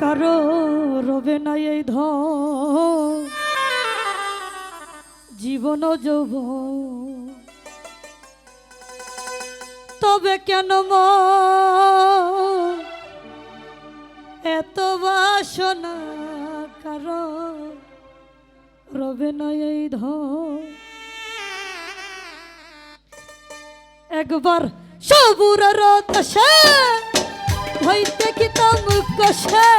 কারও রবে না এই ধ জীবন যৌব তবে কেন এত বাসনা কারও রবে না এই ধ একবার সবুর রত সে, হইতে কি তামুক কষে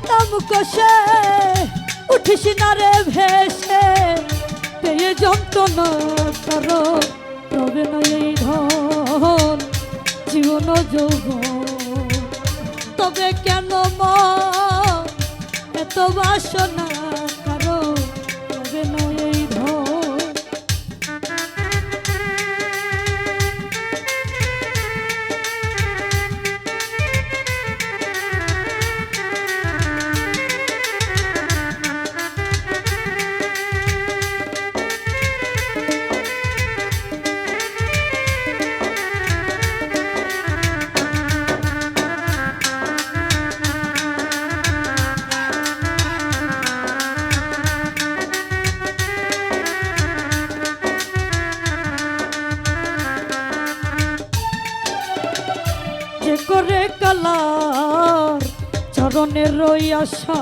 কি কষে উঠিস না রে ভেসে পেয়ে যন্ত্রণা তার তবে না ধন জীবন যৌব তবে কেন মা এত বাসনা চরণের রই আশা।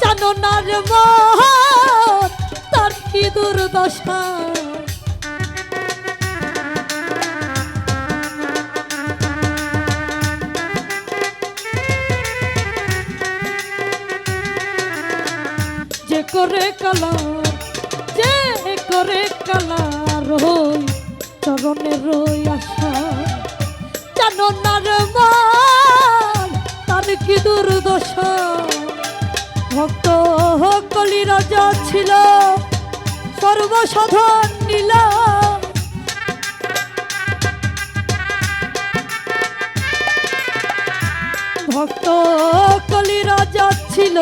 জানো না রে মন তার কি দুর্দশা? যে করে কালার, যে করে কালার হই চরণের রই আশা। জানো না রে মান তার কি দুর্দশা। ভক্ত কলি রাজা ছিল সর্বসাধন নীল। ভক্ত কলি রাজা ছিল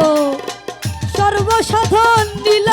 সর্বসাধন নীল।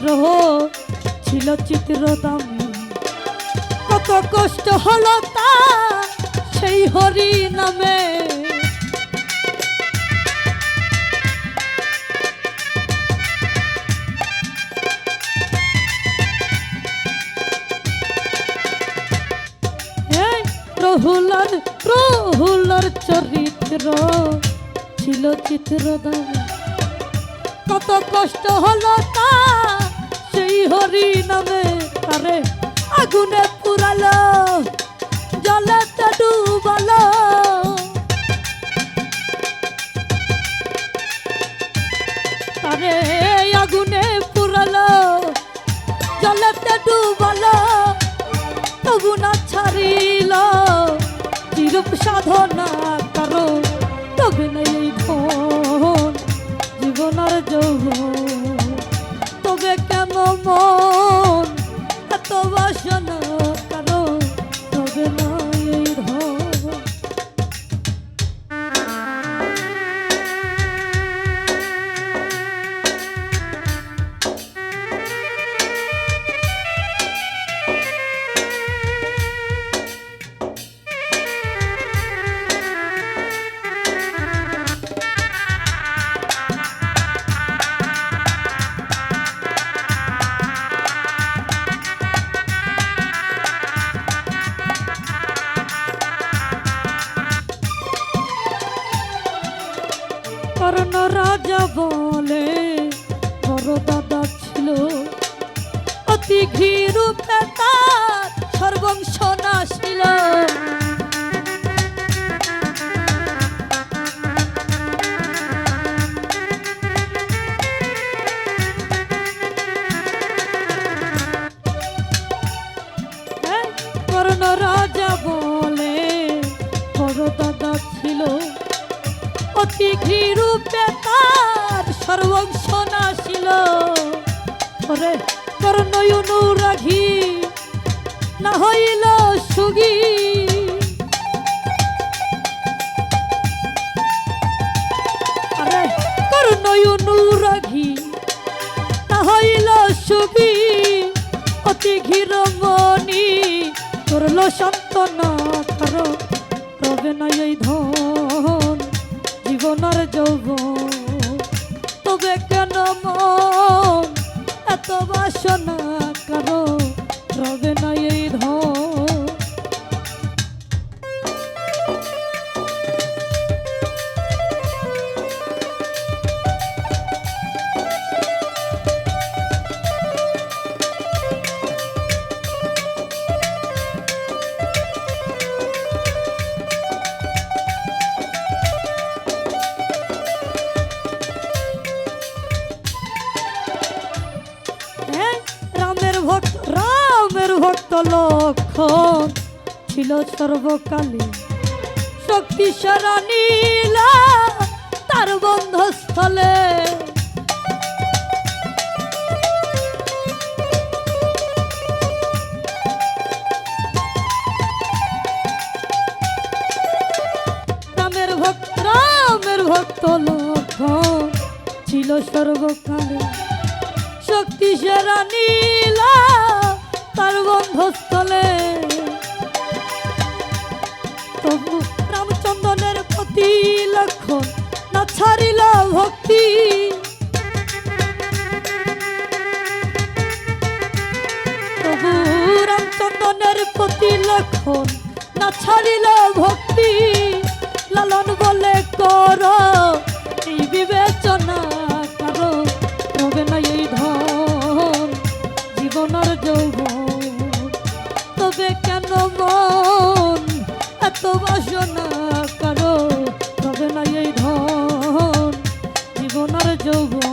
চরিত্র ছিল চিত্র দামি কত কষ্ট হলো তা সেই হরি নামে। এই রহুলার রহুলার চরিত্র ছিল চিত্র দামি কত কষ্ট হলো তা সেই হরি নামে তারে আগুনে পুরালো, জলেতে ডুবালো। তারে আগুনে পুরালো, জলেতে ডুবালো, তবু না ছাড়িল। রাজা বলে বড় দাদা ছিল। অতি ঘৃরূপে তার সর্বংশ নাশিল হ্যাঁ, কর্ণ রাজা বলে বড় দাদা অতি ঘৃরূপে তার সর্বংশ নাশিল ওরে কর্ণয় অনুরাগী না হইল সুগী। আরে কর্ণয় অনুরাগী না হইল সুগী। অতি ঘিরমণি করল সান্ত্বনা কারও রবে না এই ধন। যৌবন তবে কেন মন এত বাসনা কারও রবে না ভক্ত লক্ষণ ছিল সর্বকালে। শক্তি নীলা তার বন্ধস্থলে রামের ভক্ত রামের ভক্ত লক্ষণ ছিল সর্বকালে। শক্তি সেরা নীলা তার বন্ধস্থলে তবু রামচন্দ্রনের প্রতি লক্ষণ না ছাড়িল ভক্তি। তবু রামচন্দ্রনের প্রতি লক্ষণ না ছাড়িল ভক্তি। লালন বলে কর যৌবন